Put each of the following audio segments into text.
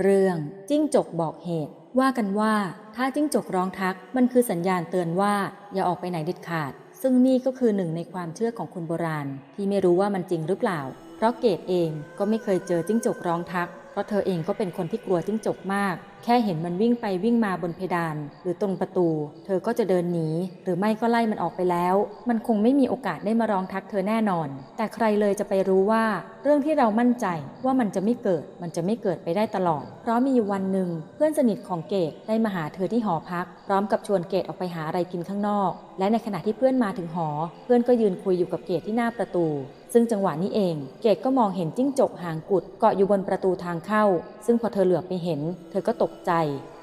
เรื่องจิ้งจกบอกเหตุ ว่ากันว่าถ้าจิ้งจกร้องทักมันคือสัญญาณเตือนว่าอย่าออกไปไหนเด็ดขาด ซึ่งนี่ก็คือหนึ่งในความเชื่อของคนโบราณ ที่ไม่รู้ว่ามันจริงหรือเปล่า เพราะเกตเองก็ไม่เคยเจอจิ้งจกร้องทัก เพราะเธอเองก็เป็นคนที่กลัวจิ้งจกมาก แค่เห็นมันวิ่งไปวิ่งมาบนเพดาน หรือตรงประตู เธอก็จะเดินหนี หรือไม่ก็ไล่มันออกไปแล้ว มันคงไม่มีโอกาสได้มาร้องทักเธอแน่นอน แต่ใครเลยจะไปรู้ว่า เรื่องที่เรามั่นใจว่ามันจะไม่เกิด มันจะไม่เกิดไปได้ตลอด เพราะมีวันหนึ่งเพื่อนสนิทของเกดได้มาหาเธอที่หอพัก พร้อมกับชวนเกดออกไปหาอะไรกินข้างนอก และในขณะที่เพื่อนมาถึงหอ เพื่อนก็ยืนคุยอยู่กับเกดที่หน้าประตูซึ่งจังหวะนี้เอง เกดก็มองเห็นจิ้งจกหางกุดเกาะอยู่บนประตูทางเข้า ซึ่งพอเธอเหลือบไปเห็น เธอก็ตกใจ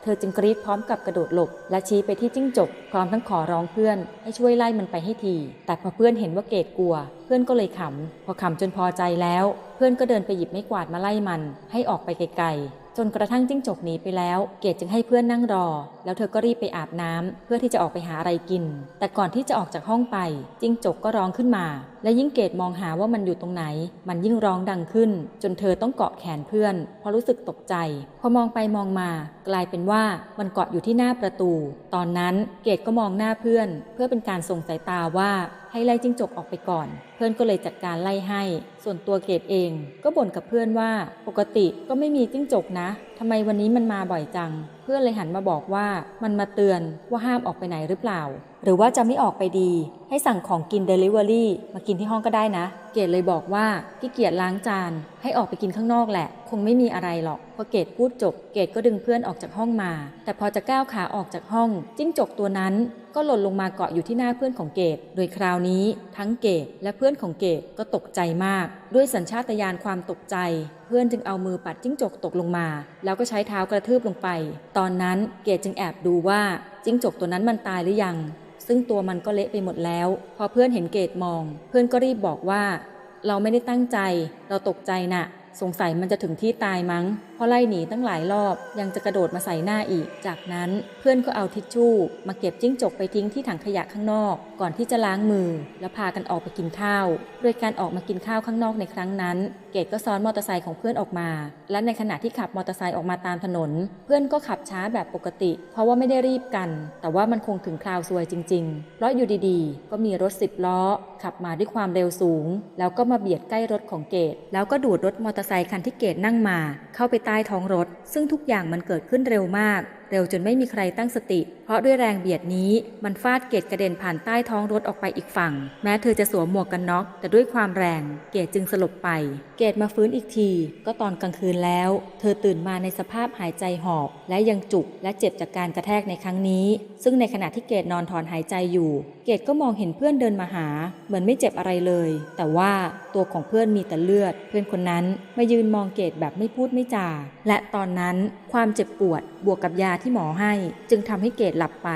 เธอจึงกรีดพร้อมกับกระโดดหลบ และชี้ไปที่จิ้งจกพร้อมทั้งขอร้องเพื่อน ให้ช่วยไล่มันไปให้ที แต่พอเพื่อนเห็นว่าเกดกลัว เพื่อนก็เลยขำ พอขำจนพอใจแล้ว เพื่อนก็เดินไปหยิบไม้กวาดมาไล่มัน ให้ออกไปไกลๆ จนกระทั่งจิ้งจกหนีไปแล้ว เกดจึงให้เพื่อนนั่งรอ แล้วเธอก็รีบไปอาบน้ำเพื่อที่จะออกไปหาอะไรกิน แต่ก่อนที่จะออกจากห้องไป จิ้งจกก็ร้องขึ้นมา และยิ่งเกดมองหาว่ามันอยู่ตรงไหน มันยิ่งร้องดังขึ้น จนเธอต้องเกาะแขนเพื่อนเพราะรู้สึกตกใจ พอมองไปมองมา กลายเป็นว่ามันเกาะอยู่ที่หน้าประตู ตอนนั้นเกดก็มองหน้าเพื่อน เพื่อเป็นการส่งสายตาว่า ให้ไล่จิ้งจกออกไปก่อน เพื่อนก็เลยจัดการไล่ให้ ส่วนตัวเกดเอง ก็บ่นกับเพื่อนว่า ปกติก็ไม่มีจิ้งจกนะ ทำไมวันนี้มันมาบ่อยจัง เพื่อนเลยหันมาบอกว่ามันมาเตือนว่าห้ามออกไปไหนหรือเปล่า หรือว่าจะไม่ออกไปดี ให้สั่งของกิน Delivery มากินที่ห้องก็ได้นะ เกดเลยบอกว่าขี้เกียจล้างจาน ให้ออกไปกินข้างนอกแหละ คงไม่มีอะไรหรอกพอเกดพูดจบ เกดก็ดึงเพื่อนออกจากห้องมา แต่พอจะก้าวขาออกจากห้อง จิ้งจกตัวนั้น ก็หล่นลงมาเกาะอยู่ที่หน้าเพื่อนของเกดโดยคราวนี้ ทั้งเกดและเพื่อนของเกดก็ตกใจมาก ด้วยสัญชาตญาณความตกใจ เพื่อนจึงเอามือปัดจิ้งจกตกลงมาแแล้วก็ใช้เท้ากระทืบลงไป ตอนนั้นเกดจึงแอบดูว่าจิ้งจกตัวนั้นมันตายหรือยัง ซึ่งตัวมันก็เละไปหมดแล้ว พอเพื่อนเห็นเกดมอง เพื่อนก็รีบบอกว่า เราไม่ได้ตั้งใจ เราตกใจน่ะ สงสัยมันจะถึงที่ตายมั้ง พราะไล่หนีตั้งหลายรอบยังจะกระโดดมาใส่หน้าอีก จากนั้นเพื่อนก็เอาทิชชู่ มาเก็บจิ้งจกไปทิ้งที่ถังขยะข้างนอก ก่อนที่จะล้างมือ แล้วพากันออกไปกินข้าว โดยการออกมากินข้าวข้างนอกในครั้งนั้น เกดก็ซ้อนมอเตอร์ไซค์ของเพื่อนออกมา และในขณะที่ขับมอเตอร์ไซค์ออกมาตามถนน เพื่อนก็ขับช้าแบบปกติ เพราะว่าไม่ได้รีบกัน แต่ว่ามันคงถึงคราวซวยจริงๆ เพราะอยู่ดีๆ ก็มีรถสิบล้อ ขับมาด้วยความเร็วสูง แล้วก็มาเบียดใกล้รถของเกดแล้วก็ดูดรถมอเตอร์ไซค์คันที่เกดนั่งมา เข้าไปใต้ท้องรถ ซึ่งทุกอย่างมันเกิดขึ้นเร็วมาก เร็วจนไม่มีใครตั้งสติ เพราะด้วยแรงเบียดนี้มันฟาดเกตกระเด็นผ่านใต้ท้องรถออกไปอีกฝั่ง แม้เธอจะสวมหมวกกันน็อก แต่ด้วยความแรง เกตจึงสลบไป เกตมาฟื้นอีกที ก็ตอนกลางคืนแล้ว เธอตื่นมาในสภาพหายใจหอบ และยังจุกและเจ็บจากการกระแทกในครั้งนี้ ซึ่งในขณะที่เกตนอนถอนหายใจอยู่ เกตก็มองเห็นเพื่อนเดินมาหา เหมือนไม่เจ็บอะไรเลย แต่ว่าตัวของเพื่อนมีแต่เลือด เพื่อนคนนั้นมายืนมองเกตแบบไม่พูดไม่จาและตอนนั้นความเจ็บปวดบวกกับยาที่หมอให้ จึงทำให้เกดหลับไป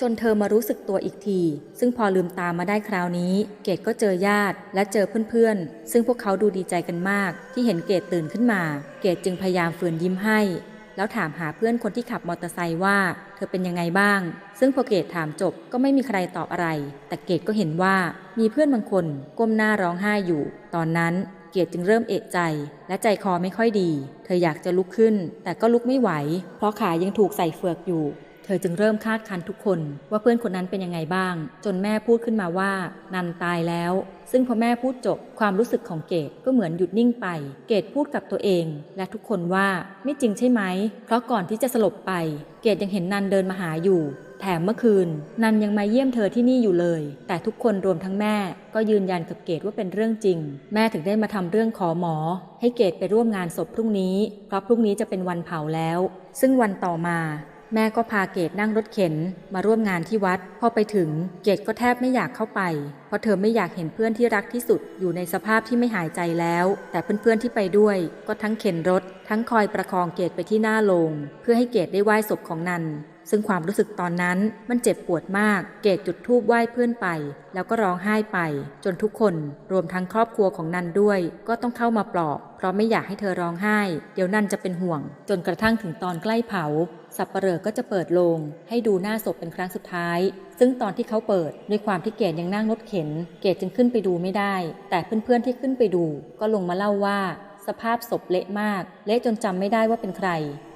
จนเธอมารู้สึกตัวอีกที ซึ่งพอลืมตามาได้คราวนี้ เกดก็เจอญาติและเจอเพื่อนๆ ซึ่งพวกเขาดูดีใจกันมาก ที่เห็นเกดตื่นขึ้นมา เกดจึงพยายามฝืนยิ้มให้ แล้วถามหาเพื่อนคนที่ขับมอเตอร์ไซค์ว่า เธอเป็นยังไงบ้าง ซึ่งพอเกดถามจบก็ไม่มีใครตอบอะไร แต่เกดก็เห็นว่ามีเพื่อนบางคนก้มหน้าร้องไห้อยู่ ตอนนั้น กียรติจึงเริ่มเอะใจ และใจคอไม่ค่อยดี เธออยากจะลุกขึ้น แต่ก็ลุกไม่ไหว เพราะขายังถูกใส่เฟือกอยู่ ธอจึงเริ่มคาดคันทุกคนว่าเพื่อนคนนั้นเป็นยังไงบ้าง จนแม่พูดขึ้นมาว่า นันตายแล้ว ซึ่งพอแม่พูดจบความรู้สึกของเกดก็เหมือนหยุดนิ่งไป เกดพูดกับตัวเอง และทุกคนว่าไม่จริงใช่ไหม เพราะก่อนที่จะสลบไป เกดยังเห็นนันเดินมาหาอยู่ แถมเมื่อคืน นันยังมาเยี่ยมเธอที่นี่อยู่เลย แต่ทุกคนรวมทั้งแม่ ก็ยืนยันกับเกดว่าเป็นเรื่องจริง แม่ถึงได้มาทำเรื่องขอหมอ ให้เกดไปร่วมงานศพพรุ่งนี้ เพราะพรุ่งนี้จะเป็นวันเผาแล้ว ซึ่งวันต่อมา แม่ก็พาเกดนั่งรถเข็นมาร่วมงานที่วัด พอไปถึงเกดก็แทบไม่อยากเข้าไป เพราะเธอไม่อยากเห็นเพื่อนที่รักที่สุดอยู่ในสภาพที่ไม่หายใจแล้ว แต่เพื่อนๆที่ไปด้วย ก็ทั้งเข็นรถ ทั้งคอยประคองเกดไปที่หน้าโลงเพื่อให้เกดได้ไหว้ศพของนันซึ่งความรู้สึกตอนนั้นมันเจ็บปวดมาก เกดจุดธูปไหว้เพื่อนไป แล้วก็ร้องไห้ไป จนทุกคนรวมทั้งครอบครัวของนันด้วย ก็ต้องเข้ามาปลอบ เพราะไม่อยากให้เธอร้องไห้ เดี๋ยวนันจะเป็นห่วง จนกระทั่งถึงตอนใกล้เผา สับปเปลอก็จะเปิดโลงให้ดูหน้าศพเป็นครั้งสุดท้าย ซึ่งตอนที่เขาเปิดด้วยความที่เกศยังนั่งรถเข็น เกศจึงขึ้นไปดูไม่ได้ แต่เพื่อนๆที่ขึ้นไปดู ก็ลงมาเล่าว่า สภาพศพเละมาก เละจนจำไม่ได้ว่าเป็นใคร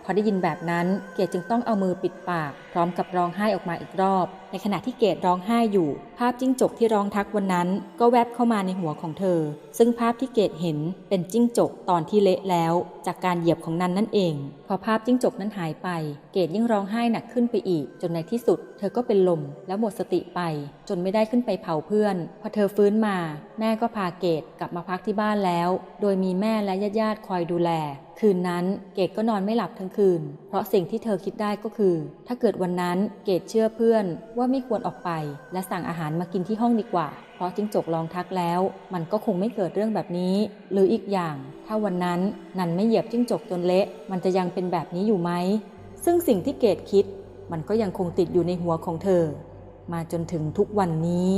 พอได้ยินแบบนั้น เกศจึงต้องเอามือปิดปาก พร้อมกับร้องไห้ออกมาอีกรอบ ในขณะที่เกดร้องไห้อยู่ ภาพจิ้งจกที่ร้องทักวันนั้น ก็แวบเข้ามาในหัวของเธอ ซึ่งภาพที่เกดเห็นเป็นจิ้งจกตอนที่เละแล้ว จากการเหยียบของนันนั่นเอง พอภาพจิ้งจกนั้นหายไป เกดยิ่งร้องไห้หนักขึ้นไปอีก จนในที่สุด เธอก็เป็นลมแล้วหมดสติไป จนไม่ได้ขึ้นไปเผาเพื่อน พอเธอฟื้นมา แม่ก็พาเกดกลับมาพักที่บ้านแล้ว โดยมีแม่และญาติๆคอยดูแลคืนนั้นเกดก็นอนไม่หลับทั้งคืน เพราะสิ่งที่เธอคิดได้ก็คือ ถ้าเกิดวันนั้นเกดเชื่อเพื่อนว่าว่าไม่ควรออกไป และสั่งอาหารมากินที่ห้องดีกว่า เพราะจิ้งจกลองทักแล้ว มันก็คงไม่เกิดเรื่องแบบนี้ หรืออีกอย่าง ถ้าวันนั้นนันไม่เหยียบจิ้งจกจนเละ มันจะยังเป็นแบบนี้อยู่ไหม ซึ่งสิ่งที่เกดคิด มันก็ยังคงติดอยู่ในหัวของเธอ มาจนถึงทุกวันนี้